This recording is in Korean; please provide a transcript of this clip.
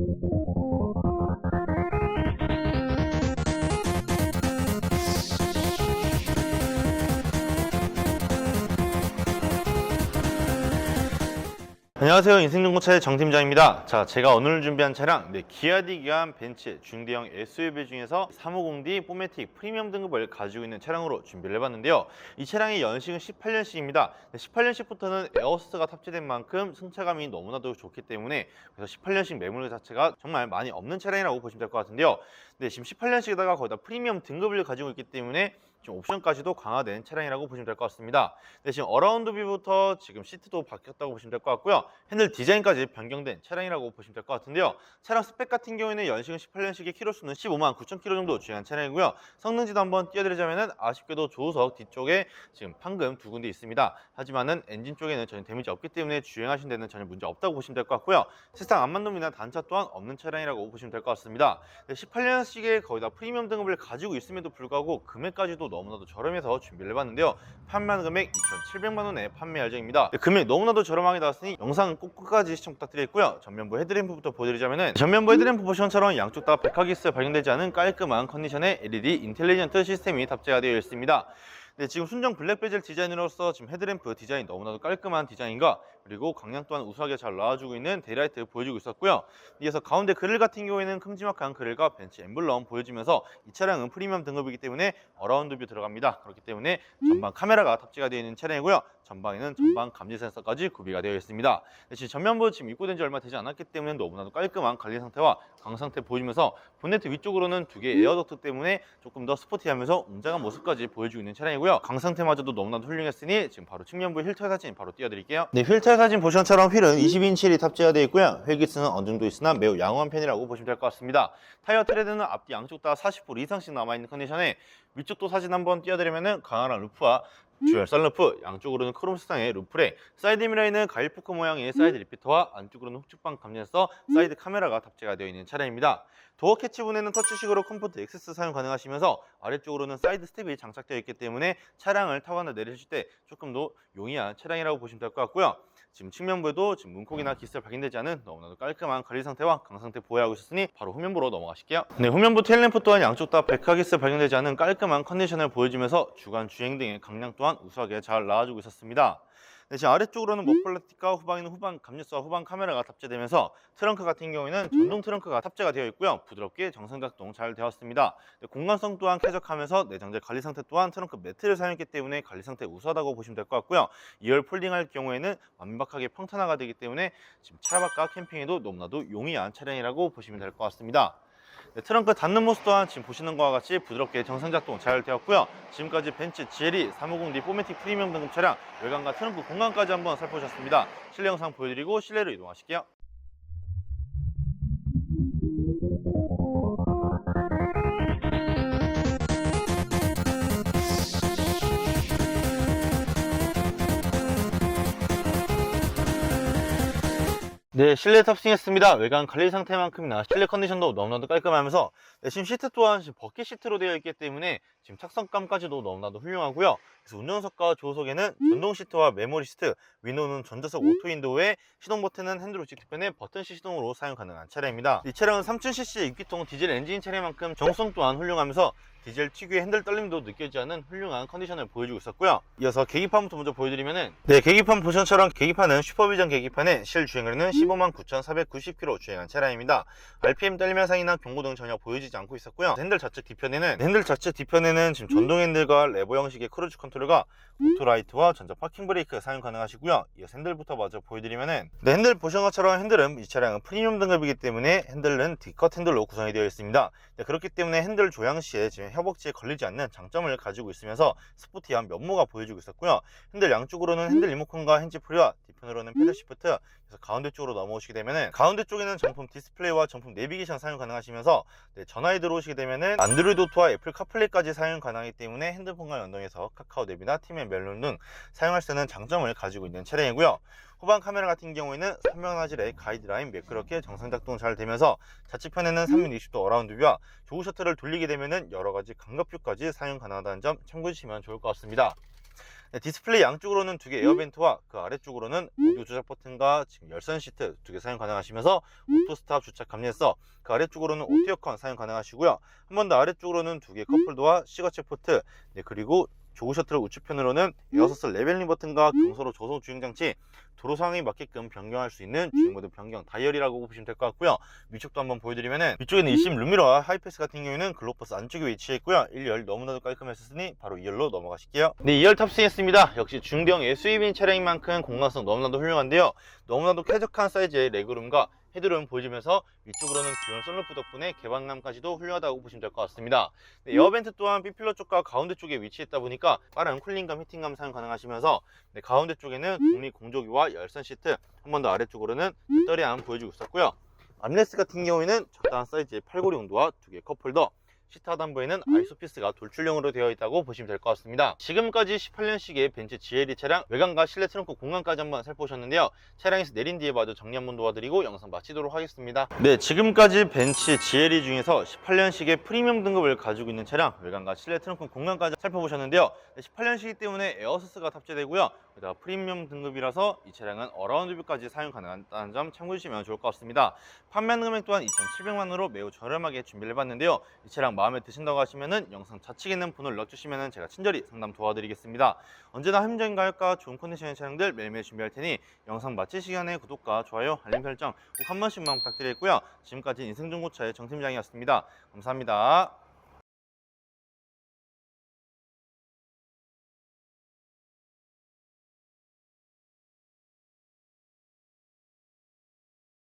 Thank you. 안녕하세요. 인생정보차의 정 팀장입니다. 자, 제가 오늘 준비한 차량, 네, 기아디 기안 벤츠 중대형 SUV 중에서 350D 포매틱 프리미엄 등급을 가지고 있는 차량으로 준비를 해봤는데요. 이 차량의 연식은 18년식입니다. 18년식부터는 에어스가 탑재된 만큼 승차감이 너무나도 좋기 때문에 그래서 18년식 매물 자체가 정말 많이 없는 차량이라고 보시면 될 것 같은데요. 네, 지금 18년식에다가 거의 다 프리미엄 등급을 가지고 있기 때문에 지금 옵션까지도 강화된 차량이라고 보시면 될 것 같습니다. 네, 지금 어라운드 뷰부터 지금 시트도 바뀌었다고 보시면 될 것 같고요. 핸들 디자인까지 변경된 차량이라고 보시면 될 것 같은데요. 차량 스펙 같은 경우에는 연식은 18년식의 키로수는 15만 9천 킬로 정도 주행한 차량이고요. 성능지도 한번 띄워드리자면은 아쉽게도 조수석 뒤쪽에 지금 판금 두 군데 있습니다. 하지만은 엔진 쪽에는 전혀 데미지 없기 때문에 주행하신 데는 전혀 문제 없다고 보시면 될 것 같고요. 세상 안만놈이나 단차 또한 없는 차량이라고 보시면 될 것 같습니다. 18년식의 거의 다 프리미엄 등급을 가지고 있음에도 불구하고 금액까지도 너무나도 저렴해서 준비를 해봤는데요. 판매하는 금액 2,700만 원에 판매 예정입니다. 네, 금액 너무나도 저렴하게 나왔으니 영상은 꼭 끝까지 시청 부탁드리겠고요. 전면부 헤드램프부터 보여드리자면 은 전면부 헤드램프 보시면처럼 양쪽 다 백화기스 발견되지 않은 깔끔한 컨디션의 LED 인텔리전트 시스템이 탑재가 되어 있습니다. 네, 지금 순정 블랙 베젤 디자인으로서 지금 헤드램프 디자인 너무나도 깔끔한 디자인과 그리고 광량 또한 우수하게 잘 나와주고 있는 데이라이트 보여주고 있었고요. 이어서 가운데 그릴 같은 경우에는 큼지막한 그릴과 벤츠 엠블럼 보여주면서 이 차량은 프리미엄 등급이기 때문에 어라운드 뷰 들어갑니다. 그렇기 때문에 전방 카메라가 탑재가 되어 있는 차량이고요. 전방에는 전방 감지 센서까지 구비가 되어 있습니다. 네, 지금 전면부 지금 입고된 지 얼마 되지 않았기 때문에 너무나도 깔끔한 관리 상태와 강 상태 보여주면서 본네트 위쪽으로는 두 개의 에어덕트 때문에 조금 더 스포티하면서 웅장한 모습까지 보여주고 있는 차량이고요. 강 상태마저도 너무나도 훌륭했으니 지금 바로 측면부 휠터 사진 바로 띄워드릴게요. 네, 휠터 사진 보시면처럼 휠은 20인치 휠이 탑재가 되어 있고요. 휠기스는 어느 정도 있으나 매우 양호한 편이라고 보시면 될 것 같습니다. 타이어 트레드는 앞뒤 양쪽 다 40% 이상씩 남아있는 컨디션에 위쪽도 사진 한번 띄워드리면 은 강한 루프와 듀얼 썬루프, 양쪽으로는 크롬 색상의 루프레, 사이드 미러에는 가일 포크 모양의 사이드 리피터와 안쪽으로는 훅축방 감지해서 사이드 카메라가 탑재가 되어 있는 차량입니다. 도어 캐치 부분에는 터치식으로 컴포트 액세스 사용 가능하시면서 아래쪽으로는 사이드 스텝이 장착되어 있기 때문에 차량을 타거나 내리실 때 조금 더 용이한 차량이라고 보시면 될 것 같고요. 지금 측면부에도 지금 문콕이나 기스를 발견되지 않은 너무나도 깔끔한 관리 상태와 강 상태 보유하고 있으니 바로 후면부로 넘어가실게요. 네, 후면부 테일램프 또한 양쪽 다 백화기스 발견되지 않은 깔끔한 컨디션을 보여주면서 주간 주행 등의 강량 또한 우수하게 잘 나와주고 있었습니다. 네, 지금 아래쪽으로는 머플러틱과 후방에는 후방 감열소와 후방 카메라가 탑재되면서 트렁크 같은 경우에는 전동 트렁크가 탑재가 되어 있고요. 부드럽게 정상 작동 잘 되었습니다. 네, 공간성 또한 쾌적하면서 내장재 관리 상태 또한 트렁크 매트를 사용했기 때문에 관리 상태 우수하다고 보시면 될 것 같고요. 2열 폴딩할 경우에는 완벽하게 평탄화가 되기 때문에 지금 차 밖과 캠핑에도 너무나도 용이한 차량이라고 보시면 될 것 같습니다. 네, 트렁크 닫는 모습 또한 지금 보시는 것과 같이 부드럽게 정상 작동 잘 되었고요. 지금까지 벤츠 GLE 350D 포매틱 프리미엄 등급 차량 외관과 트렁크 공간까지 한번 살펴보셨습니다. 실내 영상 보여드리고 실내로 이동하실게요. 네, 실내 탑승했습니다. 외관 관리 상태만큼이나 실내 컨디션도 너무나도 깔끔하면서 네, 지금 시트 또한 버킷 시트로 되어 있기 때문에 지금 착석감까지도 너무나도 훌륭하고요. 그래서 운전석과 조수석에는 전동 시트와 메모리 시트, 위노는 전자석 오토 윈도우에 시동 버튼은 핸들 우측 뒤편에 버튼 시동으로 사용 가능한 차량입니다. 이 차량은 3000cc 6기통 디젤 엔진 차량만큼 정성 또한 훌륭하면서 디젤 특유의 핸들 떨림도 느껴지지 않는 훌륭한 컨디션을 보여주고 있었고요. 이어서 계기판부터 먼저 보여드리면은 네 계기판 보시처럼 계기판은 슈퍼비전 계기판에 실 주행거리는 15만 9,490km 주행한 차량입니다. RPM 떨림 현상이나 경고 등 전혀 보여지지 않고 있었고요. 핸들 좌측 뒤편에는 핸들 좌측 뒤편에는 지금 전동 핸들과 레버 형식의 크루즈 컨트롤과 오토라이트와 전자 파킹 브레이크 사용 가능하시고요. 이어서 핸들부터 먼저 보여드리면은 네, 핸들 보시는 것처럼 핸들은 이 차량은 프리미엄 등급이기 때문에 핸들은 D컷 핸들로 구성이 되어 있습니다. 네, 그렇기 때문에 핸들 조향 시에 지금 허벅지에 걸리지 않는 장점을 가지고 있으면서 스포티한 면모가 보여주고 있었고요. 핸들 양쪽으로는 핸들 리모컨과 핸즈프리와 뒤편으로는 패들 시프트 그래서 가운데 쪽으로 넘어오시게 되면은 가운데 쪽에는 정품 디스플레이와 정품 내비게이션 사용 가능하시면서 네, 전화에 들어오시게 되면은 안드로이드 오토와 애플 카플레이까지 사용 가능하기 때문에 핸드폰과 연동해서 카카오 앱이나 팀의 멜론 등 사용할 수 있는 장점을 가지고 있는 차량이고요. 후방 카메라 같은 경우에는 선명 화질의 가이드라인 매끄럽게 정상 작동 잘 되면서 좌측편에는 360도 어라운드 뷰와 조우 셔터를 돌리게 되면은 여러 가지 광각뷰까지 사용 가능하다는 점 참고해 주시면 좋을 것 같습니다. 네, 디스플레이 양쪽으로는 두 개 에어벤트와 그 아래쪽으로는 오디오 조작 버튼과 지금 열선 시트 두 개 사용 가능하시면서 오토 스탑 주차 감리해서 그 아래쪽으로는 오토어컨 사용 가능하시고요. 한 번 더 아래쪽으로는 두개 컵홀더와 시거체 포트 네, 그리고 조그 셔틀 우측편으로는 에어서스 레벨링 버튼과 경사로 저속 주행 장치 도로 상황에 맞게끔 변경할 수 있는 주행 모드 변경 다이얼이라고 보시면 될 것 같고요. 위쪽도 한번 보여드리면은 위쪽에는 20 룸미러와 하이패스 같은 경우에는 글로버스 안쪽에 위치해 있고요. 1열 너무나도 깔끔했으니 바로 2열로 넘어가실게요. 네, 2열 탑승했습니다. 역시 중대형 SUV인 차량인 만큼 공간성 너무나도 훌륭한데요. 너무나도 쾌적한 사이즈의 레그룸과 헤드룸 보여주면서 위쪽으로는 귀여운 썬루프 덕분에 개방감까지도 훌륭하다고 보시면 될 것 같습니다. 네, 에어벤트 또한 B필러 쪽과 가운데 쪽에 위치했다 보니까 빠른 쿨링감, 히팅감 사용 가능하시면서 네, 가운데 쪽에는 독립 공조기와 열선 시트, 한 번 더 아래쪽으로는 배터리 안 보여주고 있었고요. 암레스 같은 경우에는 적당한 사이즈의 팔고리 용도와 두 개의 컵홀더, 시트 하단부에는 아이소피스가 돌출형으로 되어 있다고 보시면 될 것 같습니다. 지금까지 18년식의 벤츠 GLE 차량 외관과 실내 트렁크 공간까지 한번 살펴보셨는데요. 차량에서 내린 뒤에 봐도 정리 한번 도와드리고 영상 마치도록 하겠습니다. 네, 지금까지 벤츠 GLE 중에서 18년식의 프리미엄 등급을 가지고 있는 차량 외관과 실내 트렁크 공간까지 살펴보셨는데요. 18년식이기 때문에 에어서스가 탑재되고요. 게다가 프리미엄 등급이라서 이 차량은 어라운드뷰까지 사용 가능하다는 점 참고해 주시면 좋을 것 같습니다. 판매하는 금액 또한 2,700만 원으로 매우 저렴하게 준비를 해봤는데요. 이 차량 마음에 드신다고 하시면은 영상 좌측에 있는 번호를 넣어주시면은 제가 친절히 상담 도와드리겠습니다. 언제나 합리적인 가격과 좋은 컨디션의 차량들 매일매일 준비할 테니 영상 마칠 시간에 구독과 좋아요, 알림 설정 꼭 한 번씩만 부탁드리겠고요. 지금까지 인생정보차의 정팀장이었습니다. 감사합니다.